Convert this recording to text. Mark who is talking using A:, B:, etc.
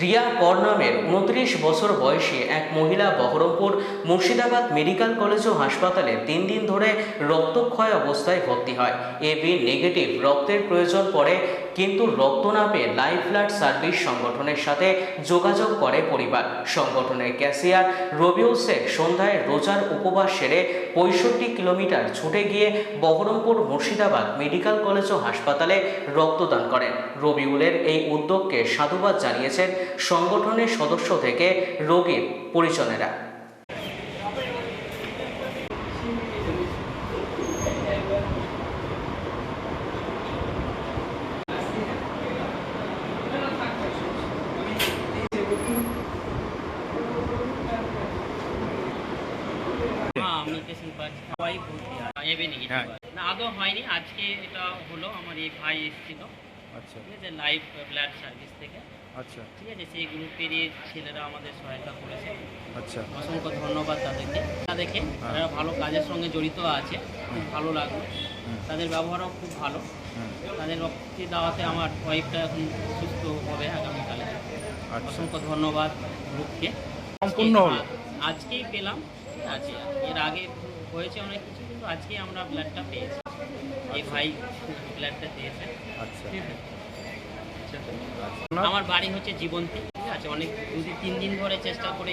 A: রিয়া কর নামের উনত্রিশ বছর বয়সী এক মহিলা বহরমপুর মুর্শিদাবাদ মেডিকেল কলেজ ও হাসপাতালে তিন দিন ধরে রক্তক্ষয় অবস্থায় ভর্তি হয়। এ বি নেগেটিভ রক্তের প্রয়োজন পড়ে, কিন্তু রক্ত না পেয়ে লাইফ ব্লাড সার্ভিস সংগঠনের সাথে যোগাযোগ করে পরিবার। সংগঠনের ক্যাশিয়ার রবিউল শেখ সন্ধ্যায় রোজার উপবাস সেরে পঁয়ষট্টি কিলোমিটার ছুটে গিয়ে বহরমপুর মুর্শিদাবাদ মেডিকেল কলেজ ও হাসপাতালে রক্তদান করেন। রবিউলের এই উদ্যোগকে সাধুবাদ জানিয়েছেন সংগঠনের সদস্য থেকে রোগীর পরিজনেরা।
B: হ্যাঁ। আমি পেশেন্ট পাচ্ছি সবাই ভর্তি এবে নেগেটিভ। না আদৌ হয়নি। আজকে এটা হলো আমার এই ভাই এসেছিল।
C: আচ্ছা।
B: ঠিক আছে লাইফ ব্লাড সার্ভিস থেকে।
C: আচ্ছা।
B: ঠিক আছে সেই গ্রুপেরই ছেলেরা আমাদের সহায়তা করেছে।
C: আচ্ছা।
B: অসংখ্য ধন্যবাদ তাদেরকে। তাদেরকে তারা ভালো কাজের সঙ্গে জড়িত আছে খুব ভালো লাগল তাদের ব্যবহারও খুব ভালো। তাদের রক্তি দেওয়াতে আমার ওয়াইফটা এখন সুস্থ হবে আগামীকালে।
C: আচ্ছা।
B: অসংখ্য ধন্যবাদ গ্রুপকে।
C: সম্পূর্ণ হলো?
B: আজকেই পেলাম। ঠিক আছে এর আগে হয়েছে অনেক কিছু কিন্তু আজকেই আমরা ব্লাডটা পেয়েছি। এই ভাই ব্লাডটা দিয়েছে।
C: আচ্ছা। আপনার?
B: আমার বাড়ি হচ্ছে জীবন্তী ঠিক আছে? অনেক দুদিন তিন দিন ধরে চেষ্টা করে